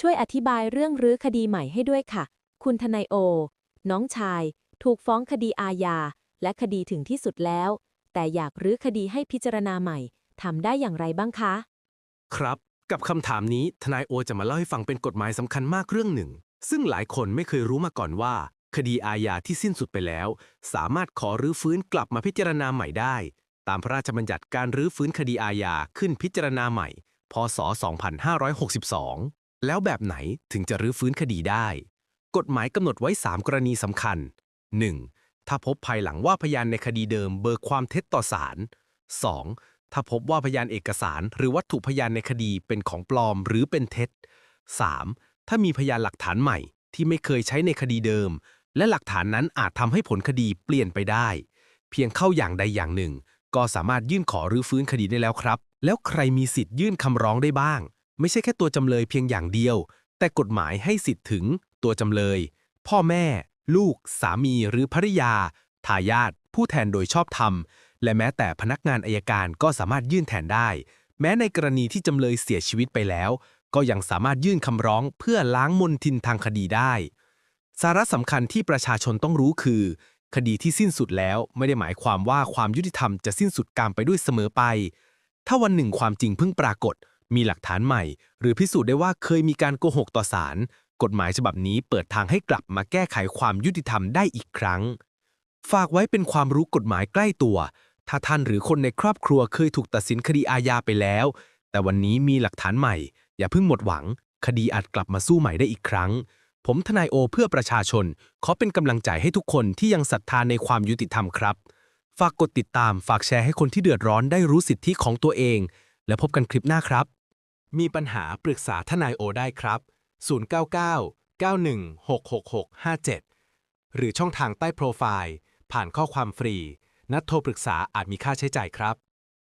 ช่วยอธิบายเรื่องรื้อคดีใหม่ให้ด้วยค่ะ คุณทนายโอ น้องชาย ถูกฟ้องคดีอาญา และคดีถึงที่สุดแล้ว แต่อยากรื้อคดีให้พิจารณาใหม่ทำได้อย่างไรบ้างคะ ครับ กับคำถามนี้ทนายโอจะมาเล่าให้ฟังเป็นกฎหมายสำคัญมากเรื่องหนึ่ง ซึ่งหลายคนไม่เคยรู้มาก่อนว่า คดีอาญาที่สิ้นสุดไปแล้ว สามารถขอรื้อฟื้นกลับมาพิจารณาใหม่ได้ ตามพระราชบัญญัติการรื้อฟื้นคดีอาญาขึ้นพิจารณาใหม่ พศ 2562 แล้วแบบไหนถึงจะรื้อฟื้นคดีได้ กฎหมายกำหนดไว้ 3 กรณีสำคัญ 1. ถ้าพบภายหลังว่าพยานในคดีเดิมเบิกความเท็จต่อศาล 2. ถ้าพบว่าพยานเอกสารหรือวัตถุพยานในคดีเป็นของปลอมหรือเป็นเท็จ 3. ถ้ามีพยานหลักฐานใหม่ที่ไม่เคยใช้ในคดีเดิม และหลักฐานนั้นอาจทำให้ผลคดีเปลี่ยนไปได้ เพียงเข้าอย่างใดอย่างหนึ่ง ก็สามารถยื่นขอรื้อฟื้นคดีได้แล้วครับ แล้วใครมีสิทธิ์ยื่นคำร้องได้บ้าง ไม่ใช่แค่ตัวจำเลยเพียงอย่างเดียว แต่กฎหมายให้สิทธิ์ถึงตัวจำเลย พ่อแม่ ลูก สามีหรือภริยา ทายาทผู้แทนโดยชอบธรรม และแม้แต่พนักงานอายการก็สามารถยื่นแทนได้ แม้ในกรณีที่จำเลยเสียชีวิตไปแล้ว ก็ยังสามารถยื่นคำร้องเพื่อล้างมนทินทางคดีได้ สาระสำคัญที่ประชาชนต้องรู้คือ คดีที่สิ้นสุดแล้วไม่ได้หมายความว่าความยุติธรรมจะสิ้นสุดการไปด้วยเสมอไป ถ้าวันหนึ่งความจริงเพิ่งปรากฏ มีหลักฐานใหม่ หรือพิสูจน์ได้ว่าเคยมีการโกหกต่อศาลกฎหมายฉบับนี้เปิดทางให้กลับมาแก้ไขความยุติธรรมได้อีกครั้ง ฝากไว้เป็นความรู้กฎหมายใกล้ตัว ถ้าท่านหรือคนในครอบครัวเคยถูกตัดสินคดีอาญาไปแล้ว แต่วันนี้มีหลักฐานใหม่ อย่าเพิ่งหมดหวัง คดีอาจกลับมาสู้ใหม่ได้อีกครั้ง ผมทนายโอเพื่อประชาชน ขอเป็นกำลังใจให้ทุกคนที่ยังศรัทธาในความยุติธรรมครับ ฝากกดติดตามฝากแชร์ให้คนที่เดือดร้อนได้รู้สิทธิของตัวเอง แล้วพบกันคลิปหน้าครับ มีปัญหาปรึกษาทนายโอได้ครับ 099 91 66657หรือช่องทางใต้โปรไฟล์ ผ่านข้อความฟรี นัดโทรปรึกษาอาจมีค่าใช้จ่ายครับ